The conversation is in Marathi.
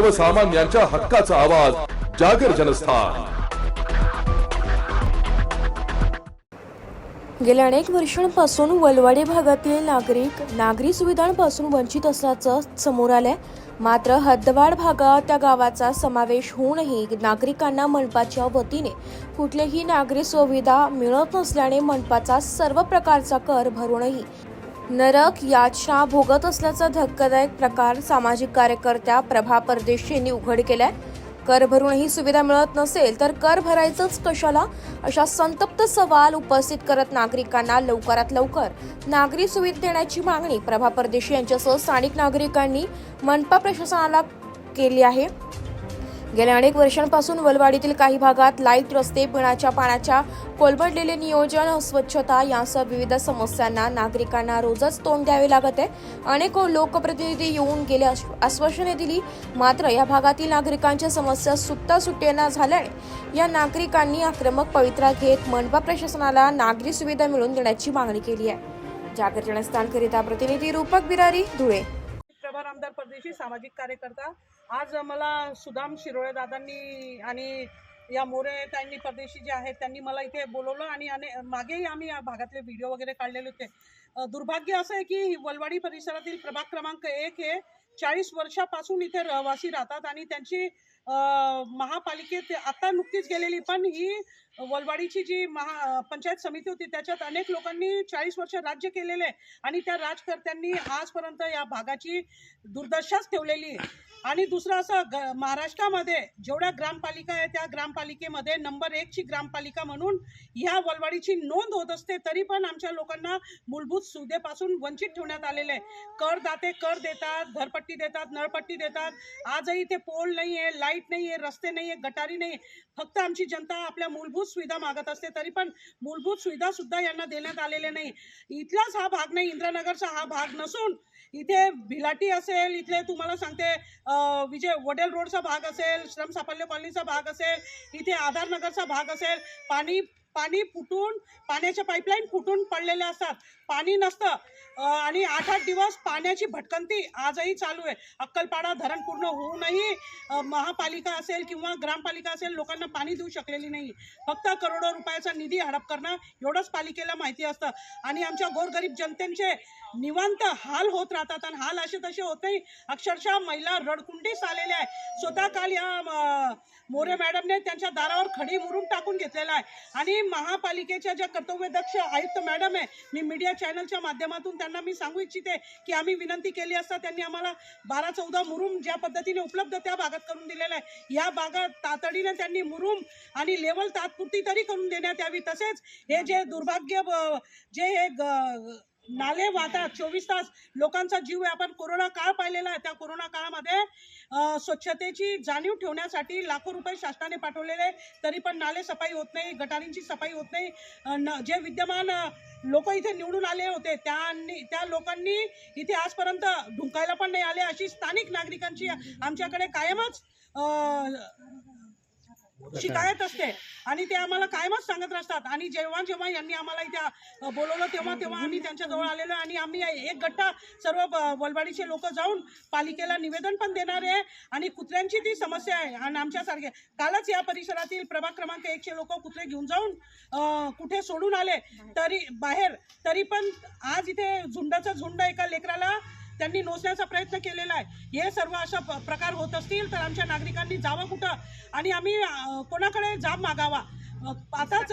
सर्वसामान्यांच्या हक्काचा आवाज जागर जनस्थान. गेल्या अनेक वर्षांपासून वलवाडी भागातील नागरिक नागरी सुविधांपासून वंचित असल्याचं समोर आलंय. मात्र हद्दवाड भागात त्या गावाचा समावेश होऊनही नागरिकांना मनपाच्या वतीने कुठलीही नागरी सुविधा मिळत नसल्याने मनपाचा सर्व प्रकारचा कर भरूनही नरक याचना भोगत असल्याचा धक्कादायक प्रकार सामाजिक कार्यकर्त्या प्रभा परदेशी यांनी उघड केलाय. कर भरूनही सुविधा मिळत नसेल तर कर भरायचंच कशाला? अशा संतप्त सवाल उपस्थित करत नागरिकांना लवकरात लवकर नागरी सुविधा देण्याची मागणी प्रभा परदेशी यांच्यासह स्थानिक नागरिकांनी मनपा प्रशासनाला केली आहे. गेल्या अनेक वर्षांपासून वलवाडीतील काही भागात लाइट रस्ते पिण्याच्या पाण्याच्या कोलबडलेले नियोजन अस्वच्छता यासह विविध समस्यांना नागरिकांना रोजच तोंड द्यावे लागत आहे. अनेक लोकप्रतिनिधी येऊन गेले आश्वासने दिली मात्र या भागातील नागरिकांच्या समस्या सुटता सुटेना झाल्याने या नागरिकांनी आक्रमक पवित्रा घेत मनपा प्रशासनाला नागरी सुविधा मिळवून देण्याची मागणी केली आहे. जागर जनस्थानकरिता प्रतिनिधी रूपक बिरारी धुळे. प्रभार आमदार परदेशी सामाजिक कार्यकर्ता. आज मला सुदाम शिरोळे दादांनी आणि या मोरे त्यांनी परदेशी जे आहेत त्यांनी मला इथे बोलवलं आणि अने मागेही आम्ही या भागातले व्हिडिओ वगैरे काढलेले होते. दुर्भाग्य असं आहे की वलवाडी परिसरातील प्रभाग क्रमांक एक हे चाळीस वर्षापासून इथे रहिवासी राहतात आणि त्यांची महापालिकेत आता नुकतीच गेलेली पण ही वलवाडीची जी महा पंचायत समिती होती त्याच्यात अनेक लोकांनी चाळीस वर्ष राज्य केलेले आहे आणि त्या राजकर्त्यांनी आजपर्यंत या भागाची दुर्दशाच ठेवलेली. आहे आणि दुसरं असं ग महाराष्ट्रामध्ये जेवढ्या ग्रामपालिका आहे त्या ग्रामपालिकेमध्ये नंबर एकची ग्रामपालिका म्हणून ह्या वलवाडीची नोंद होत असते तरी पण आमच्या लोकांना मूलभूत सुविधेपासून वंचित ठेवण्यात आलेले आहे करदाते कर देतात घरपट्टी देतात नळपट्टी देतात. आजही ते पोल नाही आहे लाइट नाही आहे रस्ते नाही आहे गटारी नाही आहे फक्त आमची जनता आपल्या मूलभूत सुविधा मागत असते तरी पण मूलभूत सुविधा सुद्धा यांना देण्यात आलेल्या नाही. इथलाच हा भाग नाही इंद्रनगरचा हा भाग नसून इथे भिलाटी असेल इथले तुम्हाला सांगते विजय वडेल रोडचा भाग असेल श्रम साफल्य कॉलनीचा भाग असेल इथे आधार नगरचा भाग असेल पाणी पाणी फुटून पाण्याच्या पाईपलाईन फुटून पडलेल्या असतात. पाणी नसतं. आणि आठ आठ दिवस पाण्याची भटकंती आजही चालू आहे. अक्कलपाडा धरण पूर्ण होऊनही महापालिका असेल किंवा ग्रामपालिका असेल लोकांना पाणी देऊ शकलेली नाही. फक्त करोडो रुपयाचा निधी हडप करणं एवढंच पालिकेला माहिती असतं. आणि आमच्या गोरगरीब जनतेचे निवांत हाल होत राहतात आणि हाल असे तसे होतही अक्षरशः महिला रडकुंडीस आलेल्या आहे स्वतः काल या मोरे मॅडमने त्यांच्या दारावर खडी मुरून टाकून घेतलेला आहे. आणि महापालिकेच्या ज्या कर्तव्यदक्ष आयुक्त मॅडम आहे मी मीडिया चॅनलच्या माध्यमातून त्यांना मी सांगू इच्छिते की आम्ही विनंती केली असता त्यांनी आम्हाला बारा चौदा मुरुम ज्या पद्धतीने उपलब्ध त्या भागात करून दिलेला आहे. या भागात तातडीने त्यांनी मुरुम आणि लेवल तात्पुरती तरी करून देण्यात यावी. तसेच हे जे दुर्भाग्य जे हे नाले वाहतात चोवीस तास लोकांचा जीव आहे. आपण कोरोना काळ पाहिलेला आहे. त्या कोरोना काळामध्ये स्वच्छतेची जाणीव ठेवण्यासाठी लाखो रुपये शासनाने पाठवलेले तरी पण नाले सफाई होत नाही गटारींची सफाई होत नाही. न- जे विद्यमान लोक इथे निवडून आले होते त्यांनी त्या लोकांनी इथे आजपर्यंत ढुंकायला पण नाही आले. अशी स्थानिक नागरिकांची आमच्याकडे कायमच शिकायत असते. आणि ते आम्हाला कायमच सांगत असतात आणि जेव्हा जेव्हा यांनी आम्हाला इथे बोलवलं तेव्हा तेव्हा आम्ही त्यांच्याजवळ आलेलो आणि आम्ही एक गट्टा सर्व ब- वलवाडीचे लोक जाऊन पालिकेला निवेदन पण देणार आहे. आणि कुत्र्यांची ती समस्या आहे. आणि आमच्यासारखे कालच या परिसरातील प्रभाग क्रमांक एकशे लोक कुत्रे घेऊन जाऊन कुठे सोडून आले. तरी बाहेर तरी पण आज इथे झुंडाचा झुंड एका लेकराला त्यांनी नोचण्याचा प्रयत्न केलेला आहे. हे सर्व अशा प्रकार होत असतील तर आमच्या नागरिकांनी जावं कुठं? आणि आम्ही कोणाकडे जाब मागावा? आताच